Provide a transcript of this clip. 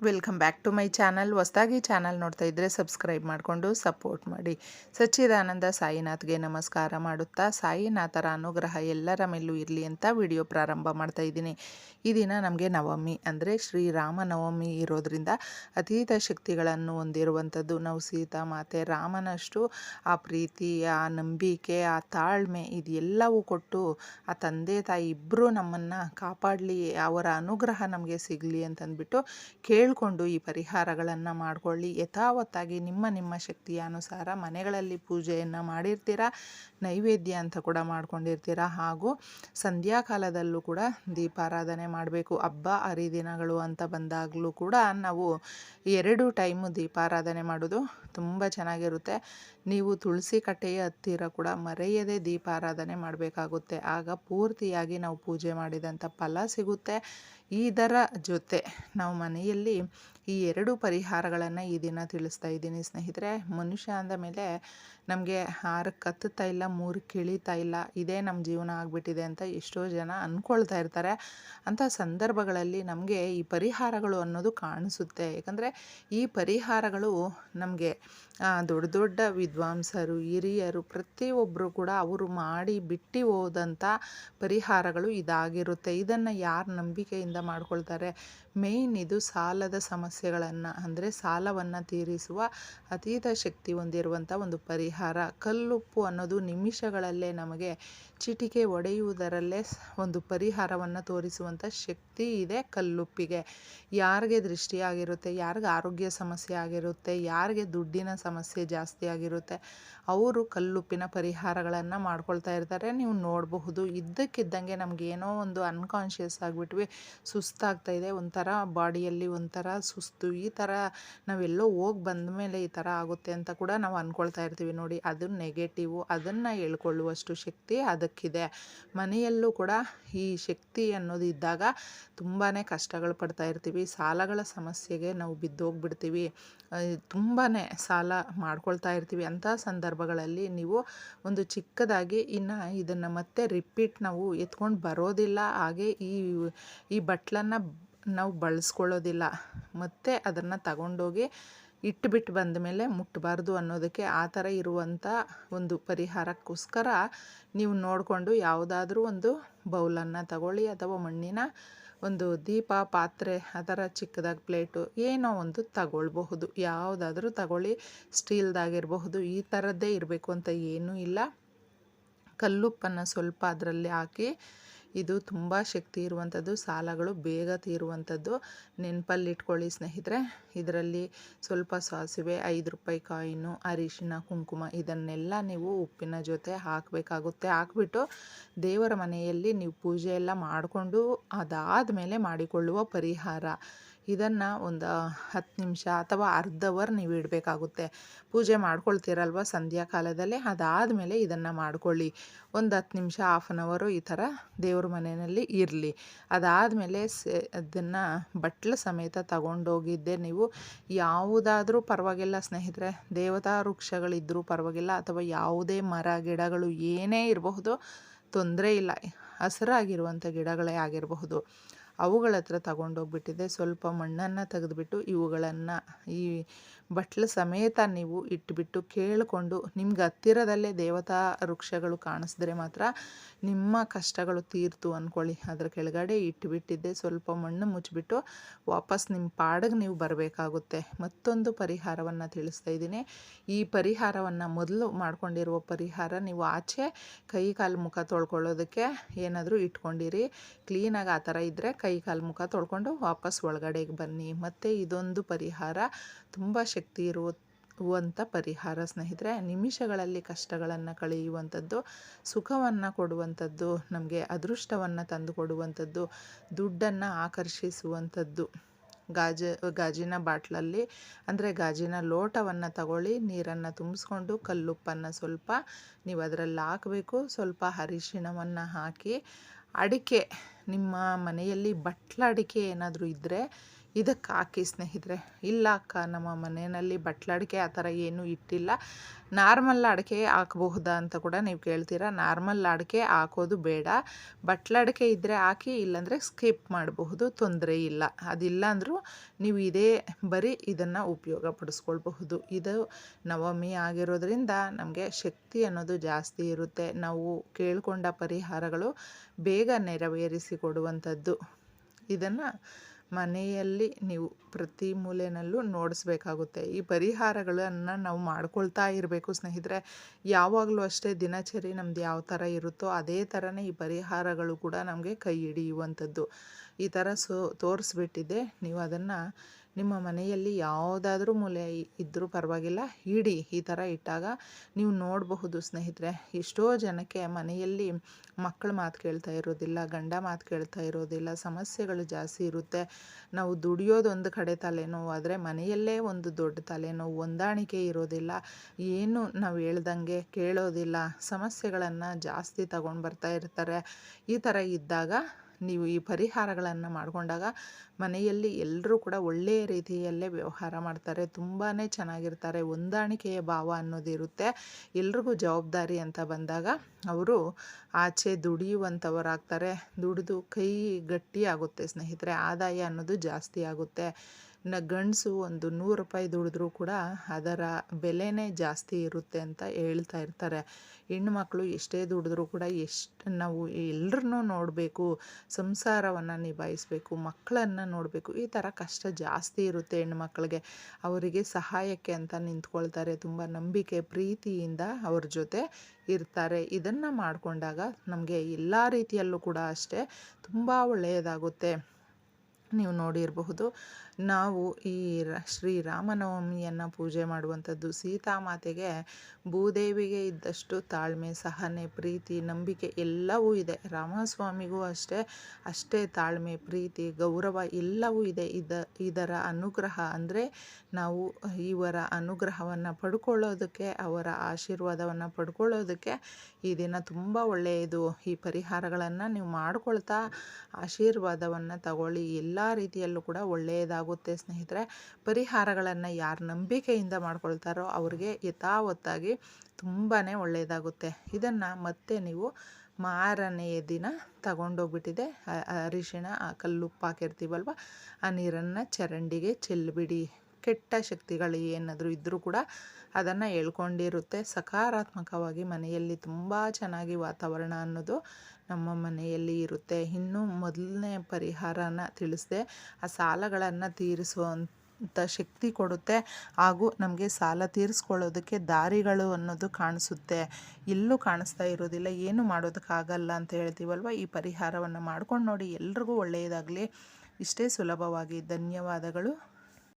Welcome back to my channel ಹೊಸದಾಗಿ channel ನೋಡ್ತಾ ಇದ್ದರೆ ಸಬ್ಸ್ಕ್ರೈಬ್ ಮಾಡಿಕೊಂಡು ಸಪೋರ್ಟ್ ಮಾಡಿ. ಸಚ್ಚಿದಾನಂದ ಸಾಯಿನಾಥ್ಗೆ ನಮಸ್ಕಾರ ಮಾಡುತ್ತಾ, ಸಾಯಿನಾಥರ ಅನುಗ್ರಹ ಎಲ್ಲರ ಮೇಲೂ ಇರಲಿ ಅಂತ ವಿಡಿಯೋ ಪ್ರಾರಂಭ ಮಾಡ್ತಾ ಇದ್ದೀನಿ. ಈ ದಿನ ನಮಗೆ ನವಮಿ ಅಂದರೆ ಶ್ರೀರಾಮ ನವಮಿ ಇರೋದ್ರಿಂದ ಅತೀತ ಶಕ್ತಿಗಳನ್ನು ಹೊಂದಿರುವಂಥದ್ದು. ನಾವು ಸೀತಾ ಮಾತೆ, ರಾಮನಷ್ಟು ಆ ಪ್ರೀತಿ, ಆ ನಂಬಿಕೆ, ಆ ತಾಳ್ಮೆ ಇದೆಲ್ಲವೂ ಕೊಟ್ಟು ಆ ತಂದೆ, ತಾಯಿ ಇಬ್ಬರೂ ನಮ್ಮನ್ನು ಕಾಪಾಡಲಿ, ಅವರ ಅನುಗ್ರಹ ನಮಗೆ ಸಿಗಲಿ ಅಂತಂದ್ಬಿಟ್ಟು ಕೇಳಿಕೊಂಡು ಈ ಪರಿಹಾರಗಳನ್ನು ಮಾಡಿಕೊಳ್ಳಿ. ಯಥಾವತ್ತಾಗಿ ನಿಮ್ಮ ನಿಮ್ಮ ಶಕ್ತಿಯ ಅನುಸಾರ ಮನೆಗಳಲ್ಲಿ ಪೂಜೆಯನ್ನು ಮಾಡಿರ್ತೀರ? ನೈವೇದ್ಯ ಅಂತ ಕೂಡ ಮಾಡ್ಕೊಂಡಿರ್ತೀರ? ಹಾಗೂ ಸಂಧ್ಯಾಕಾಲದಲ್ಲೂ ಕೂಡ ದೀಪಾರಾಧನೆ ಮಾಡಬೇಕು. ಹಬ್ಬ ಹರಿದಿನಗಳು ಅಂತ ಬಂದಾಗಲೂ ಕೂಡ ನಾವು ಎರಡು ಟೈಮು ದೀಪಾರಾಧನೆ ಮಾಡೋದು ತುಂಬ ಚೆನ್ನಾಗಿರುತ್ತೆ. ನೀವು ತುಳಸಿ ಕಟ್ಟೆಯ ಹತ್ತಿರ ಕೂಡ ಮರೆಯದೆ ದೀಪಾರಾಧನೆ ಮಾಡಬೇಕಾಗುತ್ತೆ. ಆಗ ಪೂರ್ತಿಯಾಗಿ ನಾವು ಪೂಜೆ ಮಾಡಿದಂಥ ಫಲ ಸಿಗುತ್ತೆ. ಇದರ ಜೊತೆ ನಾವು ಮನೆಯಲ್ಲಿ ಈ ಎರಡು ಪರಿಹಾರಗಳನ್ನು ಈ ದಿನ ತಿಳಿಸ್ತಾ ಇದ್ದೀನಿ ಸ್ನೇಹಿತರೆ. ಮನುಷ್ಯ ಅಂದ ಮೇಲೆ ನಮಗೆ ಆರಕ್ಕೆ ಹತ್ತುತ್ತಾ ಇಲ್ಲ ಮೂರಕ್ಕೆ ಇಳಿತಾ ಇಲ್ಲ, ಇದೇ ನಮ್ಮ ಜೀವನ ಆಗಿಬಿಟ್ಟಿದೆ ಅಂತ ಎಷ್ಟೋ ಜನ ಅಂದ್ಕೊಳ್ತಾ ಇರ್ತಾರೆ. ಅಂಥ ಸಂದರ್ಭಗಳಲ್ಲಿ ನಮಗೆ ಈ ಪರಿಹಾರಗಳು ಅನ್ನೋದು ಕಾಣಿಸುತ್ತೆ. ಯಾಕಂದರೆ ಈ ಪರಿಹಾರಗಳು ನಮಗೆ ದೊಡ್ಡ ದೊಡ್ಡ ವಿದ್ವಾಂಸರು, ಹಿರಿಯರು ಪ್ರತಿಯೊಬ್ಬರು ಕೂಡ ಅವರು ಮಾಡಿ ಬಿಟ್ಟು ಹೋದಂಥ ಪರಿಹಾರಗಳು ಇದಾಗಿರುತ್ತೆ. ಇದನ್ನು ಯಾರು ನಂಬಿಕೆಯಿಂದ ಮಾಡ್ಕೊಳ್ತಾರೆ? ಮೇಯ್ನ್ ಇದು ಸಾಲದ ಸಮಸ್ಯೆಗಳನ್ನು, ಅಂದರೆ ಸಾಲವನ್ನು ತೀರಿಸುವ ಅತೀತ ಶಕ್ತಿ ಹೊಂದಿರುವಂಥ ಒಂದು ಪರಿಹಾರ. ಕಲ್ಲುಪ್ಪು ಅನ್ನೋದು ನಿಮಿಷಗಳಲ್ಲೇ ನಮಗೆ ಚಿಟಿಕೆ ಒಡೆಯುವುದರಲ್ಲೇ ಒಂದು ಪರಿಹಾರವನ್ನು ತೋರಿಸುವಂಥ ಶಕ್ತಿ ಇದೆ ಕಲ್ಲುಪ್ಪಿಗೆ. ಯಾರಿಗೆ ದೃಷ್ಟಿ ಆಗಿರುತ್ತೆ, ಯಾರಿಗೆ ಆರೋಗ್ಯ ಸಮಸ್ಯೆ ಆಗಿರುತ್ತೆ, ಯಾರಿಗೆ ದುಡ್ಡಿನ ಸಮಸ್ಯೆ ಜಾಸ್ತಿ ಆಗಿರುತ್ತೆ, ಅವರು ಕಲ್ಲುಪ್ಪಿನ ಪರಿಹಾರಗಳನ್ನು ಮಾಡ್ಕೊಳ್ತಾ ಇರ್ತಾರೆ. ನೀವು ನೋಡಬಹುದು, ಇದ್ದಕ್ಕಿದ್ದಂಗೆ ಏನೋ ಒಂದು ಅನ್ಕಾನ್ಷಿಯಸ್ ಆಗಿಬಿಟ್ವಿ, ಸುಸ್ತಾಗ್ತಾ ಇದೆ, ಒಂಥರ ಬಾಡಿಯಲ್ಲಿ ಒಂಥರ ಸುಸ್ತು, ಈ ಥರ ನಾವೆಲ್ಲೋ ಹೋಗಿ ಬಂದ ಮೇಲೆ ಈ ಥರ ಆಗುತ್ತೆ ಅಂತ ಕೂಡ ನಾವು ಅಂದ್ಕೊಳ್ತಾ ಇರ್ತೀವಿ ನೋಡಿ. ಅದು ನೆಗೆಟಿವು ಅದನ್ನು ಹೇಳ್ಕೊಳ್ಳುವಷ್ಟು ಶಕ್ತಿ ಅದಕ್ಕಿದೆ ಮನೆಯಲ್ಲೂ ಕೂಡ ಈ ಶಕ್ತಿ ಅನ್ನೋದು ಇದ್ದಾಗ ತುಂಬಾ ಕಷ್ಟಗಳು ಪಡ್ತಾ ಇರ್ತೀವಿ. ಸಾಲಗಳ ಸಮಸ್ಯೆಗೆ ನಾವು ಬಿದ್ದೋಗ್ಬಿಡ್ತೀವಿ. ತುಂಬಾ ಸಾಲ ಮಾಡ್ಕೊಳ್ತಾ ಇರ್ತೀವಿ. ಅಂಥ ಸಂದರ್ಭಗಳಲ್ಲಿ ನೀವು ಒಂದು ಚಿಕ್ಕದಾಗಿ ಇನ್ನು ಇದನ್ನು ಮತ್ತೆ ರಿಪೀಟ್ ನಾವು ಎತ್ಕೊಂಡು ಬರೋದಿಲ್ಲ. ಹಾಗೆ ಈ ಈ ಬಟ್ಲನ್ನು ನಾವು ಬಳಸ್ಕೊಳ್ಳೋದಿಲ್ಲ. ಮತ್ತೆ ಅದನ್ನು ತಗೊಂಡೋಗಿ ಇಟ್ಬಿಟ್ಟು ಬಂದ ಮೇಲೆ ಮುಟ್ಟಬಾರ್ದು ಅನ್ನೋದಕ್ಕೆ ಆ ಥರ ಇರುವಂಥ ಒಂದು ಪರಿಹಾರಕ್ಕೋಸ್ಕರ ನೀವು ನೋಡಿಕೊಂಡು ಯಾವುದಾದ್ರೂ ಒಂದು ಬೌಲನ್ನು ತಗೊಳ್ಳಿ ಅಥವಾ ಮಣ್ಣಿನ ಒಂದು ದೀಪ, ಪಾತ್ರೆ ಆ ಥರ ಚಿಕ್ಕದಾಗಿ ಪ್ಲೇಟು, ಏನೋ ಒಂದು ತಗೊಳ್ಬಹುದು. ಯಾವುದಾದ್ರೂ ತಗೊಳ್ಳಿ. ಸ್ಟೀಲ್ದಾಗಿರಬಹುದು. ಈ ಥರದ್ದೇ ಇರಬೇಕು ಅಂತ ಏನೂ ಇಲ್ಲ. ಕಲ್ಲುಪ್ಪನ್ನು ಸ್ವಲ್ಪ ಅದರಲ್ಲಿ ಹಾಕಿ ಇದು ತುಂಬ ಶಕ್ತಿ ಇರುವಂಥದ್ದು ಸಾಲಗಳು ಬೇಗ ತೀರುವಂಥದ್ದು ನೆನಪಲ್ಲಿಟ್ಕೊಳ್ಳಿ ಸ್ನೇಹಿತರೆ. ಇದರಲ್ಲಿ ಸ್ವಲ್ಪ ಸಾಸಿವೆ, ಐದು ರೂಪಾಯಿ ಕಾಯಿನು, ಅರಿಶಿನ, ಕುಂಕುಮ ಇದನ್ನೆಲ್ಲ ನೀವು ಉಪ್ಪಿನ ಜೊತೆ ಹಾಕಬೇಕಾಗುತ್ತೆ. ಹಾಕ್ಬಿಟ್ಟು ದೇವರ ಮನೆಯಲ್ಲಿ ನೀವು ಪೂಜೆ ಎಲ್ಲ ಮಾಡಿಕೊಂಡು ಅದಾದ ಮೇಲೆ ಮಾಡಿಕೊಳ್ಳುವ ಪರಿಹಾರ. ಇದನ್ನು ಒಂದು ಹತ್ತು ನಿಮಿಷ ಅಥವಾ ಅರ್ಧ ಅವರ್ ನೀವು ಇಡಬೇಕಾಗುತ್ತೆ. ಪೂಜೆ ಮಾಡ್ಕೊಳ್ತೀರಲ್ವ ಸಂಧ್ಯಾ ಕಾಲದಲ್ಲಿ? ಅದಾದಮೇಲೆ ಇದನ್ನು ಮಾಡ್ಕೊಳ್ಳಿ. ಒಂದು ಹತ್ತು ನಿಮಿಷ ಹಾಫ್ ಆನ್ ಅವರು ಈ ಥರ ದೇವ್ರ ಮನೆಯಲ್ಲಿ ಇರಲಿ. ಅದಾದಮೇಲೆ ಸೆ, ಅದನ್ನು ಬಟ್ಲು ಸಮೇತ ತಗೊಂಡೋಗಿದ್ದೆ ನೀವು. ಯಾವುದಾದ್ರೂ ಪರವಾಗಿಲ್ಲ ಸ್ನೇಹಿತರೆ. ದೇವತಾ ವೃಕ್ಷಗಳಿದ್ದರೂ ಪರವಾಗಿಲ್ಲ ಅಥವಾ ಯಾವುದೇ ಮರ, ಗಿಡಗಳು ಏನೇ ಇರಬಹುದು, ತೊಂದರೆ ಇಲ್ಲ. ಹಸಿರಾಗಿರುವಂಥ ಗಿಡಗಳೇ ಆಗಿರಬಹುದು. ಅವುಗಳ ಹತ್ರ ತಗೊಂಡೋಗ್ಬಿಟ್ಟಿದೆ. ಸ್ವಲ್ಪ ಮಣ್ಣನ್ನು ತೆಗೆದುಬಿಟ್ಟು ಇವುಗಳನ್ನು ಈ ಬಟ್ಲು ಸಮೇತ ನೀವು ಇಟ್ಬಿಟ್ಟು ಕೇಳಿಕೊಂಡು ನಿಮ್ಗೆ ಹತ್ತಿರದಲ್ಲೇ ದೇವತಾ ವೃಕ್ಷಗಳು ಕಾಣಿಸಿದ್ರೆ ಮಾತ್ರ ನಿಮ್ಮ ಕಷ್ಟಗಳು ತೀರ್ತು ಅಂದ್ಕೊಳ್ಳಿ ಅದರ ಕೆಳಗಡೆ ಇಟ್ಬಿಟ್ಟಿದ್ದೆ. ಸ್ವಲ್ಪ ಮಣ್ಣು ಮುಚ್ಚಿಬಿಟ್ಟು ವಾಪಸ್ ನಿಮ್ಮ ಪಾಡಿಗೆ ನೀವು ಬರಬೇಕಾಗುತ್ತೆ. ಮತ್ತೊಂದು ಪರಿಹಾರವನ್ನು ತಿಳಿಸ್ತಾ ಇದ್ದೀನಿ. ಈ ಪರಿಹಾರವನ್ನು ಮೊದಲು ಮಾಡ್ಕೊಂಡಿರುವ ಪರಿಹಾರ ನೀವು ಆಚೆ ಕೈ ಕಾಲು ಮುಖ ತೊಳ್ಕೊಳ್ಳೋದಕ್ಕೆ ಏನಾದರೂ ಇಟ್ಕೊಂಡಿರಿ. ಕ್ಲೀನಾಗಿ ಆ ಥರ ಇದ್ದರೆ ಕಾಲು ಮುಖ ತೊಳ್ಕೊಂಡು ವಾಪಸ್ ಒಳಗಡೆಗೆ ಬನ್ನಿ. ಮತ್ತು ಇದೊಂದು ಪರಿಹಾರ. ತುಂಬ ಶಕ್ತಿ ಇರುವಂಥ ಪರಿಹಾರ ಸ್ನೇಹಿತರೆ. ನಿಮಿಷಗಳಲ್ಲಿ ಕಷ್ಟಗಳನ್ನು ಕಳೆಯುವಂಥದ್ದು, ಸುಖವನ್ನು ಕೊಡುವಂಥದ್ದು, ನಮಗೆ ಅದೃಷ್ಟವನ್ನು ತಂದು ಕೊಡುವಂಥದ್ದು, ದುಡ್ಡನ್ನು ಆಕರ್ಷಿಸುವಂಥದ್ದು. ಗಾಜ, ಗಾಜಿನ ಬಾಟ್ಲಲ್ಲಿ, ಅಂದರೆ ಗಾಜಿನ ಲೋಟವನ್ನು ತಗೊಳ್ಳಿ. ನೀರನ್ನು ತುಂಬಿಸ್ಕೊಂಡು ಕಲ್ಲುಪ್ಪನ್ನು ಸ್ವಲ್ಪ ನೀವು ಅದರಲ್ಲಿ ಹಾಕಬೇಕು. ಸ್ವಲ್ಪ ಅರಿಶಿಣವನ್ನು ಹಾಕಿ, ಅಡಿಕೆ ನಿಮ್ಮ ಮನೆಯಲ್ಲಿ ಬಟ್ಲಡಿಕೆ ಏನಾದರೂ ಇದ್ದರೆ ಇದಕ್ಕೆ ಹಾಕಿ ಸ್ನೇಹಿತರೆ. ಇಲ್ಲ ಅಕ್ಕ, ನಮ್ಮ ಮನೆಯಲ್ಲಿ ಬಟ್ಲಡಿಕೆ ಆ ಥರ ಏನೂ ಇಟ್ಟಿಲ್ಲ. ನಾರ್ಮಲ್ ಅಡಿಕೆ ಹಾಕಬಹುದಾ ಅಂತ ಕೂಡ ನೀವು ಕೇಳ್ತೀರಾ. ನಾರ್ಮಲ್ ಅಡಿಕೆ ಹಾಕೋದು ಬೇಡ. ಬಟ್ಲಡಿಕೆ ಇದ್ದರೆ ಹಾಕಿ, ಇಲ್ಲಾಂದರೆ ಸ್ಕಿಪ್ ಮಾಡಬಹುದು, ತೊಂದರೆ ಇಲ್ಲ. ಅದಿಲ್ಲ ಅಂದರೂ ನೀವು ಇದೇ ಬರೀ ಇದನ್ನು ಉಪಯೋಗ ಪಡಿಸ್ಕೊಳ್ಬಹುದು ಇದು ನವಮಿ ಆಗಿರೋದ್ರಿಂದ ನಮಗೆ ಶಕ್ತಿ ಅನ್ನೋದು ಜಾಸ್ತಿ ಇರುತ್ತೆ. ನಾವು ಕೇಳ್ಕೊಂಡ ಪರಿಹಾರಗಳು ಬೇಗ ನೆರವೇರಿಸಿ ಕೊಡುವಂಥದ್ದು. ಇದನ್ನು ಮನೆಯಲ್ಲಿ ನೀವು ಪ್ರತಿ ಮೂಲೆಯಲ್ಲೂ ನೋಡಿಸ್ಬೇಕಾಗುತ್ತೆ. ಈ ಪರಿಹಾರಗಳನ್ನು ನಾವು ಮಾಡ್ಕೊಳ್ತಾ ಇರಬೇಕು ಸ್ನೇಹಿತರೆ. ಯಾವಾಗಲೂ ಅಷ್ಟೇ ದಿನಚರಿ ನಮ್ದು ಯಾವ ಥರ ಇರುತ್ತೋ ಅದೇ ಥರನೇ ಈ ಪರಿಹಾರಗಳು ಕೂಡ ನಮಗೆ ಕೈ ಹಿಡಿಯುವಂಥದ್ದು. ಈ ಥರ ಸೋ, ತೋರಿಸ್ಬಿಟ್ಟಿದ್ದೆ. ನೀವು ಅದನ್ನು ನಿಮ್ಮ ಮನೆಯಲ್ಲಿ ಯಾವುದಾದ್ರೂ ಮೂಲೆ ಇದ್ದರೂ ಪರವಾಗಿಲ್ಲ, ಇಡಿ ಈ ಥರ ಇಟ್ಟಾಗ ನೀವು ನೋಡಬಹುದು ಸ್ನೇಹಿತರೆ. ಎಷ್ಟೋ ಜನಕ್ಕೆ ಮನೆಯಲ್ಲಿ ಮಕ್ಕಳು ಮಾತು ಕೇಳ್ತಾ ಇರೋದಿಲ್ಲ, ಗಂಡ ಮಾತು ಕೇಳ್ತಾ ಇರೋದಿಲ್ಲ, ಸಮಸ್ಯೆಗಳು ಜಾಸ್ತಿ ಇರುತ್ತೆ. ನಾವು ದುಡಿಯೋದು ಒಂದು ಕಡೆ ತಲೆನೋವು ಆದರೆ ಮನೆಯಲ್ಲೇ ಒಂದು ದೊಡ್ಡ ತಲೆನೋವು, ಹೊಂದಾಣಿಕೆ ಇರೋದಿಲ್ಲ. ಏನು ನಾವು ಹೇಳ್ದಂಗೆ ಕೇಳೋದಿಲ್ಲ. ಸಮಸ್ಯೆಗಳನ್ನು ಜಾಸ್ತಿ ತಗೊಂಡು ಬರ್ತಾ ಇರ್ತಾರೆ. ಈ ಥರ ಇದ್ದಾಗ ನೀವು ಈ ಪರಿಹಾರಗಳನ್ನು ಮಾಡಿಕೊಂಡಾಗ ಮನೆಯಲ್ಲಿ ಎಲ್ಲರೂ ಕೂಡ ಒಳ್ಳೆಯ ರೀತಿಯಲ್ಲೇ ವ್ಯವಹಾರ ಮಾಡ್ತಾರೆ ತುಂಬಾ ಚೆನ್ನಾಗಿರ್ತಾರೆ, ಹೊಂದಾಣಿಕೆಯ ಭಾವ ಅನ್ನೋದಿರುತ್ತೆ ಎಲ್ರಿಗೂ ಜವಾಬ್ದಾರಿ ಅಂತ ಬಂದಾಗ ಅವರು ಆಚೆ ದುಡಿಯುವಂಥವರಾಗ್ತಾರೆ, ದುಡಿದು ಕೈ ಗಟ್ಟಿಯಾಗುತ್ತೆ ಸ್ನೇಹಿತರೆ, ಆದಾಯ ಅನ್ನೋದು ಜಾಸ್ತಿ ಆಗುತ್ತೆ. ಗಂಡಸು ಒಂದು ನೂರು ರೂಪಾಯಿ ದುಡಿದ್ರೂ ಕೂಡ ಅದರ ಬೆಲೆನೇ ಜಾಸ್ತಿ ಇರುತ್ತೆ ಅಂತ ಹೇಳ್ತಾ ಇರ್ತಾರೆ. ಹೆಣ್ಮಕ್ಳು ಎಷ್ಟೇ ದುಡಿದ್ರೂ ಕೂಡ ಎಷ್ಟು ನಾವು ಎಲ್ಲರನ್ನೂ ನೋಡಬೇಕು, ಸಂಸಾರವನ್ನು ನಿಭಾಯಿಸಬೇಕು, ಮಕ್ಕಳನ್ನು ನೋಡಬೇಕು, ಈ ಥರ ಕಷ್ಟ ಜಾಸ್ತಿ ಇರುತ್ತೆ ಹೆಣ್ಮಕ್ಳಿಗೆ ಅವರಿಗೆ ಸಹಾಯಕ್ಕೆ ಅಂತ ನಿಂತ್ಕೊಳ್ತಾರೆ, ತುಂಬ ನಂಬಿಕೆ, ಪ್ರೀತಿಯಿಂದ ಅವ್ರ ಜೊತೆ ಇರ್ತಾರೆ. ಇದನ್ನು ಮಾಡಿಕೊಂಡಾಗ ನಮಗೆ ಎಲ್ಲ ರೀತಿಯಲ್ಲೂ ಕೂಡ ಅಷ್ಟೇ ತುಂಬ ಒಳ್ಳೆಯದಾಗುತ್ತೆ. ನೀವು ನೋಡಿರಬಹುದು. ನಾವು ಈ ಶ್ರೀರಾಮನವಮಿಯನ್ನು ಪೂಜೆ ಮಾಡುವಂಥದ್ದು ಸೀತಾಮಾತೆಗೆ ಭೂದೇವಿಗೆ ಇದ್ದಷ್ಟು ತಾಳ್ಮೆ, ಸಹನೆ, ಪ್ರೀತಿ, ನಂಬಿಕೆ ಎಲ್ಲವೂ ಇದೆ. ರಾಮಸ್ವಾಮಿಗೂ ಅಷ್ಟೇ ಅಷ್ಟೇ ತಾಳ್ಮೆ, ಪ್ರೀತಿ, ಗೌರವ ಎಲ್ಲವೂ ಇದೆ. ಇದ, ಇದರ ಅನುಗ್ರಹ ಅಂದರೆ ನಾವು ಇವರ ಅನುಗ್ರಹವನ್ನು ಪಡ್ಕೊಳ್ಳೋದಕ್ಕೆ, ಅವರ ಆಶೀರ್ವಾದವನ್ನು ಪಡ್ಕೊಳ್ಳೋದಕ್ಕೆ ಈ ದಿನ ತುಂಬ ಒಳ್ಳೆಯದು. ಈ ಪರಿಹಾರಗಳನ್ನು ನೀವು ಮಾಡ್ಕೊಳ್ತಾ ಆಶೀರ್ವಾದವನ್ನು ತಗೊಳ್ಳಿ. ಎಲ್ಲ ರೀತಿಯಲ್ಲೂ ಕೂಡ ಒಳ್ಳೆಯದಾಗುತ್ತೆ ಸ್ನೇಹಿತರೆ. ಪರಿಹಾರಗಳನ್ನು ಯಾರು ನಂಬಿಕೆಯಿಂದ ಮಾಡ್ಕೊಳ್ತಾರೋ ಅವ್ರಿಗೆ ಯಥಾವತ್ತಾಗಿ ತುಂಬಾ ಒಳ್ಳೆಯದಾಗುತ್ತೆ ಇದನ್ನು ಮತ್ತೆ ನೀವು ಮಾರನೆಯ ದಿನ ತಗೊಂಡೋಗ್ಬಿಟ್ಟಿದೆ. ಅರಿಶಿಣ, ಆ ಕಲ್ಲುಪ್ಪು ಹಾಕಿರ್ತೀವಲ್ವ, ಆ ನೀರನ್ನು ಚರಂಡಿಗೆ ಚೆಲ್ಲಿಬಿಡಿ ಕೆಟ್ಟ ಶಕ್ತಿಗಳು ಏನಾದರೂ ಇದ್ದರೂ ಕೂಡ ಅದನ್ನು ಹೇಳ್ಕೊಂಡಿರುತ್ತೆ. ಸಕಾರಾತ್ಮಕವಾಗಿ ಮನೆಯಲ್ಲಿ ತುಂಬ ಚೆನ್ನಾಗಿ ವಾತಾವರಣ ಅನ್ನೋದು ನಮ್ಮ ಮನೆಯಲ್ಲಿ ಇರುತ್ತೆ. ಇನ್ನು ಮೊದಲನೇ ಪರಿಹಾರನ ತಿಳಿಸ್ದೆ. ಆ ಸಾಲಗಳನ್ನು ತೀರಿಸುವಂಥ ಶಕ್ತಿ ಕೊಡುತ್ತೆ. ಹಾಗೂ ನಮಗೆ ಸಾಲ ತೀರಿಸ್ಕೊಳ್ಳೋದಕ್ಕೆ ದಾರಿಗಳು ಅನ್ನೋದು ಕಾಣಿಸುತ್ತೆ. ಎಲ್ಲೂ ಕಾಣಿಸ್ತಾ ಇರೋದಿಲ್ಲ. ಏನು ಮಾಡೋದಕ್ಕಾಗಲ್ಲ ಅಂತ ಹೇಳ್ತೀವಲ್ವ? ಈ ಪರಿಹಾರವನ್ನು ಮಾಡ್ಕೊಂಡು ನೋಡಿ ಎಲ್ರಿಗೂ ಒಳ್ಳೆಯದಾಗಲಿ. ಇಷ್ಟೇ ಸುಲಭವಾಗಿ. ಧನ್ಯವಾದಗಳು.